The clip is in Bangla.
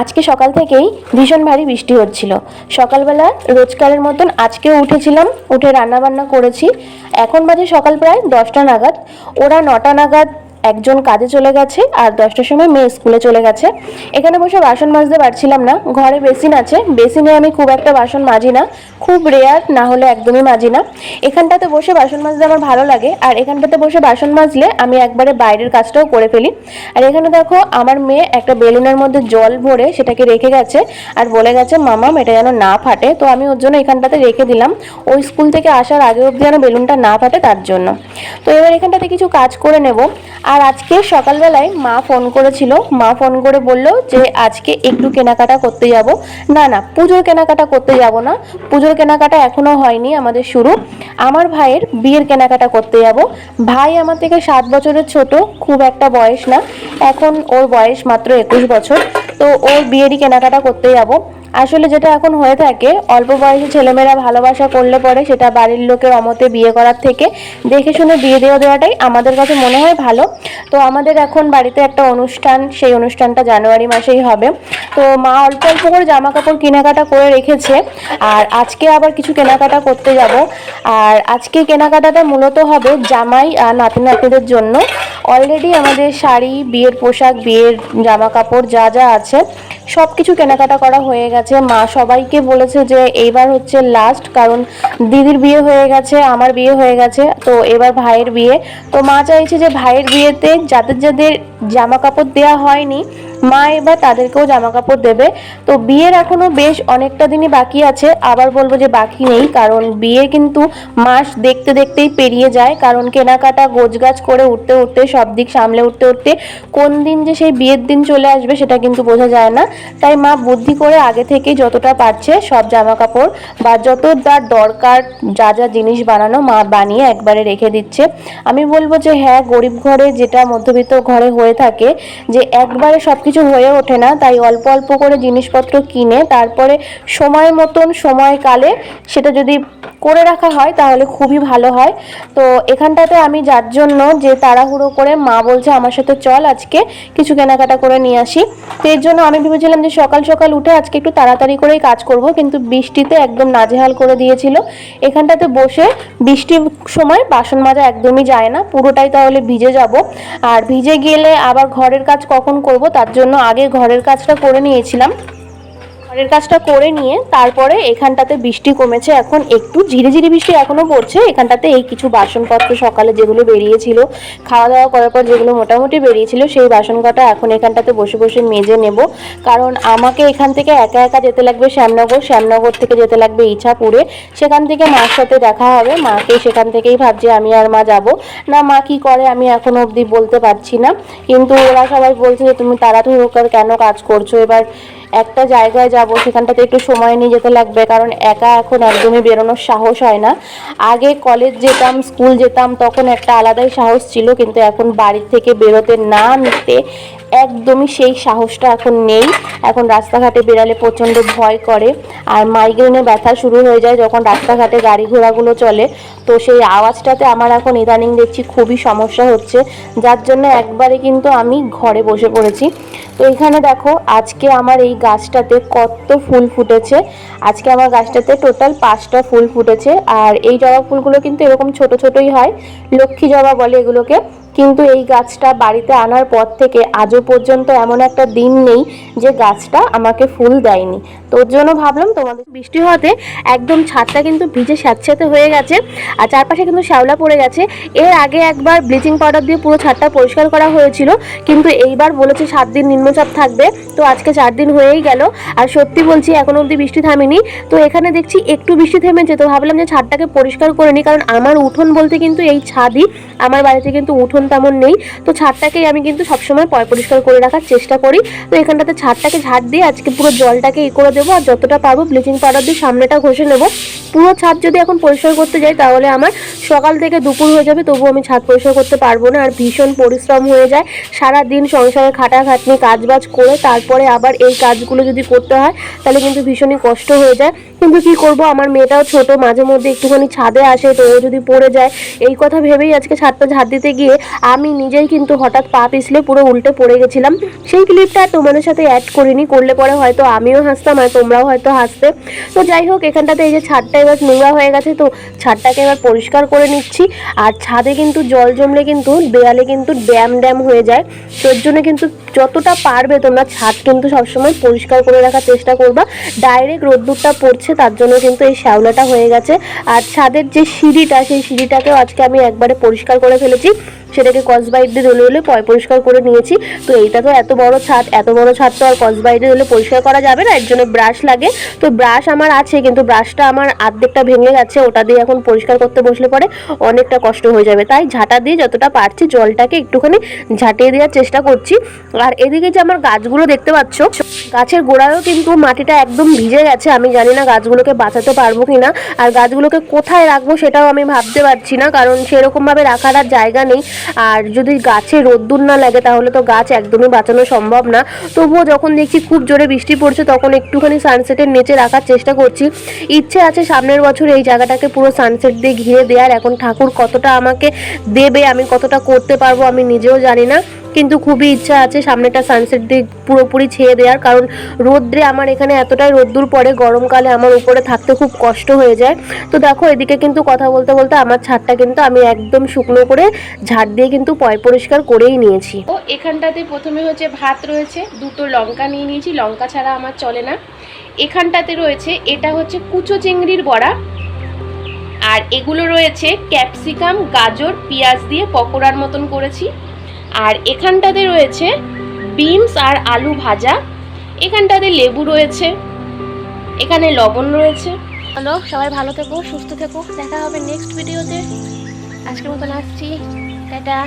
আজকে সকাল থেকেই ভীষণ ভারী বৃষ্টি হচ্ছিল। সকালবেলা রোজকারের মতন আজকেও উঠেছিলাম, উঠে রান্নাবান্না করেছি। এখন বাজে সকাল প্রায় দশটা নাগাদ। ওরা নটা নাগাদ একজন কাজে চলে গেছে আর দশটার সময় মেয়ে স্কুলে চলে গেছে। এখানে বসে বাসন মাজতে পারছিলাম না, ঘরে বেসিন আছে। বেসিনে আমি খুব একটা বাসন মাজি না, খুব রেয়ার না হলে একদমই মাজি না। এখানটাতে বসে বাসন মাজতে আমার ভালো লাগে, আর এখানটাতে বসে বাসন মাজলে আমি একবারে বাইরের কাজটাও করে ফেলি। আর এখানে দেখো, আমার মেয়ে একটা বেলুনের মধ্যে জল ভরে সেটাকে রেখে গেছে আর বলে গেছে মামাম এটা যেন না ফাটে। তো আমি ওর জন্য এখানটাতে রেখে দিলাম। ওই স্কুল থেকে আসার আগে অবধি যেন বেলুনটা না ফাটে তার জন্য। তো এবার এখানটাতে কিছু কাজ করে নেব। আর আজকে সকালবেলায় মা ফোন করেছিল। মা ফোন করে বলল যে, আজকে একটু কেনাকাটা করতে যাব। না না, পুজোর কেনাকাটা করতে যাব না। পুজোর কেনাকাটা এখনও হয়নি আমাদের শুরু। আমার ভাইয়ের বিয়ের কেনাকাটা করতে যাব। ভাই আমার থেকে সাত বছরের ছোট, খুব একটা বয়স না। এখন ওর বয়স মাত্র একুশ বছর। তো ওর বিয়েরই কেনাকাটা করতে যাব। আসলে যেটা এখন হয়ে থাকে, অল্প বয়সী ছেলেমেয়েরা ভালোবাসা করলে পরে সেটা বাড়ির লোকের অমতে বিয়ে করার থেকে দেখে শুনে বিয়ে দেওয়া দেওয়াটাই আমাদের কাছে মনে হয় ভালো। তো আমাদের এখন বাড়িতে একটা অনুষ্ঠান, সেই অনুষ্ঠানটা জানুয়ারি মাসেই হবে। তো মা অল্প অল্প করে জামা কাপড় কেনাকাটা করে রেখেছে। আর আজকে আবার কিছু কেনাকাটা করতে যাব। আর আজকে কেনাকাটাটা মূলত হবে জামাই আর নাতি নাতিদের জন্য। অলরেডি আমাদের শাড়ি, বিয়ের পোশাক, বিয়ের জামা কাপড় যা যা আছে সব কিছু কেনাকাটা করা হয়ে গেছে। মা সবাইকে বলেছে যে এইবার হচ্ছে লাস্ট কারণ দিদির বিয়ে হয়ে গেছে, আমার বিয়ে হয়ে গেছে, তো এবার ভাইয়ের বিয়ে। তো মা চাইছে যে ভাইয়ের বিয়েতে যাদের যাদের জামা কাপড় দেওয়া হয়নি মা এবার তাদেরকেও জামা কাপড় দেবে। তো বিয়ের এখনও বেশ অনেকটা দিনই বাকি আছে। আবার বলব যে বাকি নেই, কারণ বিয়ে কিন্তু মাস দেখতে দেখতেই পেরিয়ে যায়। কারণ কেনাকাটা, গোছগাছ করে উঠতে উঠতে, সব দিক সামলে উঠতে উঠতে কোন দিন যে সেই বিয়ের দিন চলে আসবে সেটা কিন্তু বোঝা যায় না। তাই মা বুদ্ধি করে আগে থেকেই যতটা পারছে সব জামা কাপড় বা যত তার দরকার যা যা জিনিস বানানো মা বানিয়ে একবারে রেখে দিচ্ছে। আমি বলব যে হ্যাঁ গরিব ঘরে যেটা মধ্যবিত্ত ঘরে হয়ে থাকে যে একবারে সব কিছু হয়ে ওঠে না, তাই অল্প অল্প করে জিনিসপত্র কিনে তারপরে সময় মতন সময়কালে সেটা যদি করে রাখা হয় তাহলে খুবই ভালো হয়। তো এখানটাতে আমি যার জন্য যে তাড়াহুড়ো করে মা বলছে আমার সাথে চল আজকে, কিছু কেনাকাটা করে নিয়ে আসি। তো এর জন্য আমি ভেবেছিলাম যে সকাল সকাল উঠে আজকে একটু তাড়াতাড়ি করেই কাজ করব, কিন্তু বৃষ্টিতে একদম নাজেহাল করে দিয়েছিল। এখানটাতে বসে বৃষ্টির সময় বাসন মাজা একদমই যায় না, পুরোটাই তাহলে ভিজে যাব। আর ভিজে গেলে আবার ঘরের কাজ কখন করব তার জন্য আগে ঘরের কাজটা করে নিয়েছিলাম। ঘরের কাজটা করে নিয়ে তারপরে এখানটাতে বৃষ্টি কমেছে, এখন একটু ঝিরিঝিরি বৃষ্টি এখনও পড়ছে। এখানটাতে এই কিছু বাসনপত্র সকালে যেগুলো বেরিয়েছিল খাওয়া দাওয়া করার পর যেগুলো মোটামুটি বেরিয়েছিল, সেই বাসন কটা এখন এখানটাতে বসে বসে মেজে নেব। কারণ আমাকে এখান থেকে একা একা যেতে লাগবে শ্যামনগর শ্যামনগর থেকে যেতে লাগবে ইছাপুরে। সেখান থেকে মার সাথে দেখা হবে। মাকে সেখান থেকেই ভাবছি আমি আর মা যাব। না, মা কি করে আমি এখনও অবধি বলতে পারছি না। কিন্তু ওরা সবাই বলছে যে, তুমি তাড়াতাড়ি করে কেন কাজ করছ? এবার একটা জায়গায় যাব, সেখানটাতে একটু সময় নিয়ে যেতে লাগবে, কারণ একা এখন একদমই বেরোনোর সাহস হয় না। আগে কলেজ যেতাম স্কুল যেতাম, তখন একটা আলাদাই সাহস ছিল, কিন্তু এখন বাড়ি থেকে বেরোতে না নিতে একদমই সেই সাহসটা এখন নেই। এখন রাস্তাঘাটে বেরালে প্রচণ্ড ভয় করে। আর মাইগ্রেনে ব্যথা শুরু হয়ে যায় যখন রাস্তাঘাটে গাড়ি ঘোড়াগুলো চলে। তো সেই আওয়াজটাতে আমার এখন ইদানিং দেখছি খুবই সমস্যা হচ্ছে। যার জন্য একবারে কিন্তু আমি ঘরে বসে পড়েছি। তো এখানে দেখো, আজকে আমার এই গাছটাতে কত ফুল ফুটেছে। আজকে আমার গাছটাতে টোটাল পাঁচটা ফুল ফুটেছে। আর এই জবা ফুলগুলো কিন্তু এরকম ছোট ছোটই হয়। লক্ষ্মী জবা বলে এগুলোকে। কিন্তু এই গাছটা বাড়িতে আনার পর থেকে আজও পর্যন্ত এমন একটা দিন নেই যে গাছটা আমাকে ফুল দেয়নি। তো ওর জন্য ভাবলাম তোমাদের বৃষ্টি হওয়াতে একদম ছাদটা কিন্তু ভিজে স্যাঁতস্যাঁতে হয়ে গেছে আর চারপাশে কিন্তু শ্যাওলা পড়ে গেছে। এর আগে একবার ব্লিচিং পাউডার দিয়ে পুরো ছাদটা পরিষ্কার করা হয়েছিল, কিন্তু এইবার বলেছে সাত দিন নিম্নচাপ থাকবে। তো আজকে চার দিন হয়েই গেল আর সত্যি বলছি এখনও অবধি বৃষ্টি থামেনি। তো এখানে দেখছি একটু বৃষ্টি থেমেছে, তো ভাবলাম যে ছাদটাকে পরিষ্কার করে নিই, কারণ আমার উঠোন বলতে কিন্তু এই ছাদই, আমার বাড়িতে কিন্তু উঠোন তেমন নেই। তো ছাদটাকেই আমি কিন্তু সবসময় পয় পরিষ্কার করে রাখার চেষ্টা করি। তো এখানটাতে ছাদটাকে ঝাড় দিয়ে আজকে পুরো জলটাকে ই করে দেবো আর যতটা পারব ব্লিচিং পাউডার দিয়ে সামনেটা ঘষে নেব। পুরো ছাদ যদি এখন পরিষ্কার করতে যাই তাহলে আমার সকাল থেকে দুপুর হয়ে যাবে, তবুও আমি ছাদ পরিষ্কার করতে পারব না। আর ভীষণ পরিশ্রম হয়ে যায়। সারা দিন সংসারে খাটাখাটনি, কাজবাজ করে তারপরে আবার এই কাজগুলো যদি করতে হয়, তাহলে কিন্তু ভীষণই কষ্ট হয়ে যায়। কিন্তু কি করব, আমার মেয়েটাও ছোট মাঝে মধ্যে একটুখানি ছাদে আসে, তো ও যদি পড়ে যায়। এই কথা ভেবেই আজকে ছাদটা ঝাড় দিতে গিয়ে আমি নিজেই কিন্তু হঠাৎ পা পিছলে পুরো উল্টে পড়ে গেছিলাম। সেই ক্লিপটা তোমাদের সাথে অ্যাড করিনি, করলে পরে হয়তো আমিও হাসতাম আর তোমরাও হয়তো হাসতে। তো যাই হোক, এখানটাতে এই যে ছাদটা এবার নোংরা হয়ে গেছে, তো ছাদটাকে এবার পরিষ্কার করে নিচ্ছি। আর ছাদে কিন্তু জল জমলে কিন্তু দেয়ালে কিন্তু ড্যাম ড্যাম হয়ে যায়। তো এর জন্য কিন্তু যতটা পারবে তোমরা ছাদ কিন্তু সবসময় পরিষ্কার করে রাখার চেষ্টা করবা। ডাইরেক্ট রোদ্দুরটা পড়ছে, তার জন্য কিন্তু এই শ্যাওলাটা হয়ে গেছে। আর ছাদের যে সিঁড়িটা, সেই সিঁড়িটাকেও আজকে আমি একবারে পরিষ্কার করে ফেলেছি। সেটাকে কসবাইট দিয়ে রলে রলে পরিষ্কার করে নিয়েছি। তো এইটা তো এত বড় ছাদ, এত বড় ছাদ তো আর কসবাইটে রলে পরিষ্কার করা যাবে না, এর জন্য ব্রাশ লাগে। তো ব্রাশ আমার আছে, কিন্তু ব্রাশটা আমার আর্ধেকটা ভেঙে গেছে, ওটা দিয়ে এখন পরিষ্কার করতে বসলে পরে অনেকটা কষ্ট হয়ে যাবে। তাই ঝাঁটা দিয়ে যতটা পারছি জলটাকে একটুখানি ঝাঁটিয়ে দেওয়ার চেষ্টা করছি। আর এদিকে যে আমার গাছগুলো দেখতে পাচ্ছ, গাছের গোড়ায়ও কিন্তু মাটিটা একদম ভিজে গেছে। আমি জানি না গাছগুলোকে বাঁচাতে পারব কিনা, আর গাছগুলোকে কোথায় রাখব সেটাও আমি ভাবতে পারছি না, কারণ সেরকমভাবে রাখার আর জায়গা নেই। আর যদি গাছে রোদ্দুর না লাগে, তাহলে তো গাছ একদমই বাঁচানো সম্ভব না। তবুও যখন দেখছি খুব জোরে বৃষ্টি পড়ছে, তখন একটুখানি সানসেটের নিচে রাখার চেষ্টা করছি। ইচ্ছে আছে সামনের বছর এই জায়গাটাকে পুরো সানসেট দিয়ে ঘিরে দেওয়ার এখন ঠাকুর কতটা আমাকে দেবে, আমি কতটা করতে পারব, আমি নিজেও জানি না। কিন্তু খুবই ইচ্ছা আছে সামনেটা সানসেট দিয়ে পুরোপুরি ছেয়ে দেওয়ার কারণ রোদ্রে আমার এখানে এতটাই রোদ্দুর পড়ে, গরমকালে আমার উপরে থাকতে খুব কষ্ট হয়ে যায়। তো দেখো, এদিকে কিন্তু কথা বলতে বলতে আমার ছাদটা কিন্তু আমি একদম শুকনো করে ঝাড় দিয়ে কিন্তু পয় পরিষ্কার করেই নিয়েছি। ও এখানটাতে প্রথমে হচ্ছে ভাত রয়েছে, দুটো লঙ্কা নিয়ে নিয়েছি, লঙ্কা ছাড়া আমার চলে না। এখানটাতে রয়েছে, এটা হচ্ছে কুচো চিংড়ির বড়া, আর এগুলো রয়েছে ক্যাপসিকাম, গাজর, পেঁয়াজ দিয়ে পকোড়ার মতন করেছি। আর এখানটাতে রয়েছে বিনস আর আলু ভাজা। এখানটাতে লেবু রয়েছে। এখানে লবণ রয়েছে। হ্যালো, সবাই ভালো থেকো, সুস্থ থেকো। দেখা হবে নেক্সট ভিডিওতে আজকের মতন আসছি। টাটা।